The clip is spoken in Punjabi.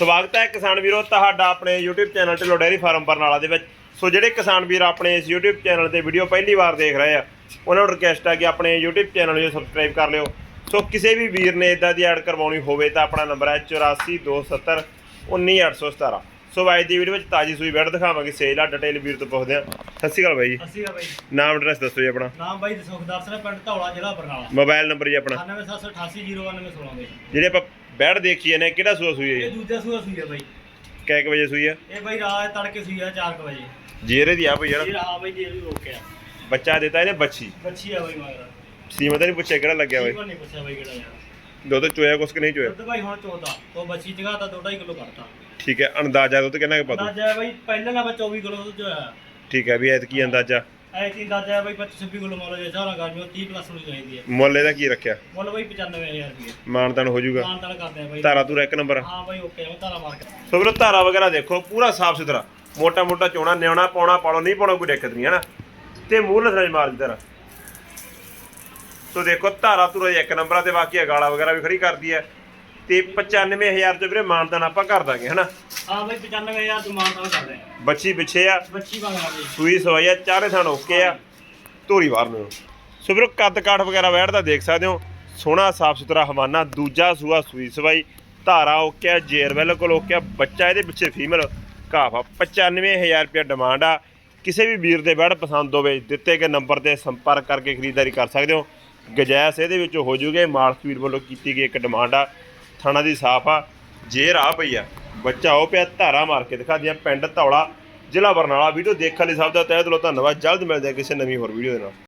ਸਵਾਗਤ ਹੈ ਕਿਸਾਨ ਵੀਰੋ ਤੁਹਾਡਾ ਆਪਣੇ YouTube channel Dhillon dairy farm Barnala ਦੇ ਵਿੱਚ। ਸੋ ਜਿਹੜੇ ਕਿਸਾਨ ਵੀਰ ਆਪਣੇ ਇਸ YouTube ਚੈਨਲ ਤੇ ਵੀਡੀਓ ਪਹਿਲੀ ਵਾਰ ਦੇਖ ਰਹੇ ਆ ਉਹਨਾਂ ਨੂੰ ਰਿਕਵੈਸਟ ਹੈ ਕਿ ਆਪਣੇ YouTube ਚੈਨਲ ਨੂੰ ਸਬਸਕ੍ਰਾਈਬ ਕਰ ਲਿਓ। ਸੋ ਕਿਸੇ ਵੀ ਵੀਰ ਨੇ ਇਦਾਂ ਦੀ ਐਡ ਕਰਵਾਉਣੀ ਹੋਵੇ ਤਾਂ ਆਪਣਾ ਨੰਬਰ ਹੈ 8427 19817 ਸੋ ਅੱਜ ਦੀ ਵੀਡੀਓ ਵਿੱਚ ਤਾਜੀ ਸੂਈ ਬੈਡ ਦਿਖਾਵਾਂਗੇ ਸੇਲ ਆ ਡਿਟੇਲ ਵੀਰ ਤੋਂ ਪੁੱਛਦੇ ਆ। ਸਤਿ ਸ਼੍ਰੀ ਅਕਾਲ ਬਾਈ ਜੀ। ਅਸੀਂ ਆ ਬਾਈ ਨਾਮ ਐਡਰੈਸ ਦੱਸੋ ਜੀ ਆਪਣਾ। ਨਾਮ ਬਾਈ ਸੁਖਦਾਰ ਸਿੰਘ ਪਿੰਡ ਧੌਲਾ ਜ਼ਿਲ੍ਹਾ ਬਰਨਾਲਾ। ਮੋਬਾਈਲ ਨੰਬਰ ਜੀ ਆਪਣਾ। 9778809916 ਬਾਈ ਜਿਹੜੇ ਆਪਾਂ ਬੈਡ ਦੇਖੀਏ ਨੇ ਕਿਹੜਾ ਸੂਆ ਸੂਈ ਹੈ ਇਹ ਜੀ ਦੂਜਾ ਸੂਆ ਸੂਈ ਆ ਬਾਈ। ਕਿੰਨੇ ਕੁ ਵਜੇ ਸੂਈ ਆ? ਇਹ ਬਾਈ ਰਾਤ ਤੜਕੇ ਸੂਈ ਆ 4 ਵਜੇ। ਜੀਰੇ ਦੀ ਆ ਇਹ ਯਾਰ। ਰਹਾ ਬਾਈ ਜੇ ਵੀ ਰੋਕਿਆ ਬੱਚਾ ਦਿੱਤਾ ਇਹਨੇ ਬੱਚੀ? ਬੱਚੀ ਆ ਬਾਈ ਮਗਰ ਸੀਮਾ ਤਾਂ ਨਹੀਂ ਪੁੱਛਿਆ ਕਿਹੜਾ ਲੱਗਿਆ ਬਾਈ? ਠੀਕ ਨਹੀਂ ਪੁੱਛਿਆ ਬਾਈ ਕਿਹੜਾ ਯਾਰ। ਦੁੱਧ ਚੋਇਆ ਕੁਛ ਕਿ ਨਹੀਂ ਚੋਇਆ? ਦੁੱਧ ਬਾਈ ਹੁਣ ਚੋਦਾ। ਉਹ ਬੱਚੀ ਜਗਾ ਤਾਂ 2.5 ਕਿਲੋ ਕਰਤਾ। ਠੀਕ ਹੈ ਅੰਦਾਜ਼ਾ ਦੁੱਧ ਕਿੰਨਾ ਕੁ ਪਾ ਦੂ ਅੰਦਾਜ਼ਾ ਹੈ ਬਾਈ ਪਹਿਲਾਂ ਨਾ 24 ਕਿਲੋ ਦੁੱਧ ਹੋਇਆ ਠੀਕ ਹੈ ਵੀ ਐਤਕੀ ਅੰਦਾਜ਼ਾ। ਐ ਚੀਜ਼ ਅੰਦਾਜ਼ਾ ਹੈ ਬਾਈ 25 26 ਕਿਲੋ ਮਾਲੋ ਜੇ ਸਾਰਾ ਗਾਜੀਆਂ 30 ਪਲੱਸ ਹੋਣੀ ਚਾਹੀਦੀ ਹੈ। ਮੁੱਲ ਇਹਦਾ ਕੀ ਰੱਖਿਆ? ਮੁੱਲ ਬਾਈ 95000 ਰੁਪਏ ਮਾਨਤਾਨ ਹੋ ਜਾਊਗਾ। ਮਾਨ ਤਾਲ ਕਰਦੇ ਆ ਬਾਈ। ਧਾਰਾ ਤੂਰਾ ਇੱਕ ਨੰਬਰ ਹਾਂ ਬਾਈ ਓਕੇ ਮੈਂ ਤਾਲਾ ਮਾਰ ਕੇ। ਸੋ ਵੀਰੋ ਧਾਰਾ ਵਗੈਰਾ ਦੇਖੋ ਪੂਰਾ ਸਾਫ਼ ਸੁਥਰਾ। ਮੋਟਾ ਮੋਟਾ ਚੋਣਾ ਨਿਉਣਾ ਪਾਉਣਾ ਪਾਲੋ ਨਹੀਂ ਪਾਉਣਾ ਕੋਈ ਦਿੱਕਤ ਨਹੀਂ ਹੈ ਨਾ? ਤੇ ਮੂੰਹ ਲਸਣਾ ਮਾਰ ਦਿੱਤਾ ਸੋ ਦੇਖੋ ਧਾਰਾ ਤੁਰਾ ਇੱਕ ਨੰਬਰਾਂ ਤੇ ਬਾਕੀ ਅਗਾਲਾ ਵਗੈਰਾ ਵੀ ਖੜੀ ਕਰਦੀ ਹੈ। ਤੇ 95000 ਚ ਵੀਰੇ ਮਾਨਤਾਨ ਆਪਾਂ ਕਰ ਦਾਂਗੇ ਹਨਾ ਹਾਂ ਬਾਈ 95000 ਤੋਂ ਮਾਨ ਤਾਲ ਕਰਦੇ ਆ। ਬੱਚੀ ਪਿੱਛੇ ਆ। ਬੱਚੀ ਮੰਗਣਾ ਬਾਈ। ਸੂਈ ਸਵਾਈ ਆ ਚਾਰੇ ਥਾਂ ਓਕੇ ਆ। ਧੋਰੀ ਬਾਹਰ ਨੂੰ। ਸੋ ਵੀਰੋ ਕੱਦ ਕਾਠ ਵਗੈਰਾ ਬੈਠਦਾ ਦੇਖ ਸਕਦੇ ਹੋ। ਸੋਹਣਾ ਸਾਫ਼ ਸੁਥਰਾ ਹਵਾਨਾ ਦੂਜਾ ਸੂਆ ਸੂਈ ਸਵਾਈ। ਧਾਰਾ ਓਕੇ ਆ ਜੇਰ ਬਿਲਕੁਲ ਓਕੇ ਆ। ਬੱਚਾ ਇਹਦੇ ਪਿੱਛੇ ਫੀਮੇਲ ਕਾਫਾ 95000 ਰੁਪਏ ਡਿਮਾਂਡ ਆ। ਕਿਸੇ ਵੀ ਵੀਰ ਦੇ ਬੈੜ ਪਸੰਦ ਹੋਵੇ ਦਿੱਤੇ ਗਏ ਨੰਬਰ ਤੇ ਸੰਪਰਕ ਕਰਕੇ ਖਰੀਦਦਾਰੀ ਕਰ ਸਕਦੇ ਹੋ। ਗਜੈਸ ਇਹਦੇ ਵਿੱਚ ਹੋ ਜੂਗੇ ਮਾਲਕ ਵੀਰ ਵੱਲੋਂ ਕੀਤੀ ਗਈ ਇੱਕ ਡਿਮਾਂਡ ਆ। ਥਾਣਾ ਦੀ ਸਾਫ਼ ਆ। ਜੇਰ ਆ ਪਈ ਆ। ਬੱਚਾ ਉਹ ਪਿਆ ਧਾਰਾ ਮਾਰ ਕੇ ਦਿਖਾ ਦਿਆਂ ਪਿੰਡ ਧੌਲਾ, ਜ਼ਿਲ੍ਹਾ ਬਰਨਾਲਾ। ਵੀਡੀਓ ਦੇਖਣ ਲਈ ਸਭ ਦਾ ਤਹਿ ਦਿਲੋਂ ਧੰਨਵਾਦ। ਜਲਦ ਮਿਲਦੇ ਹਾਂ ਕਿਸੇ ਨਵੀਂ ਹੋਰ ਵੀਡੀਓ ਦੇ ਨਾਲ।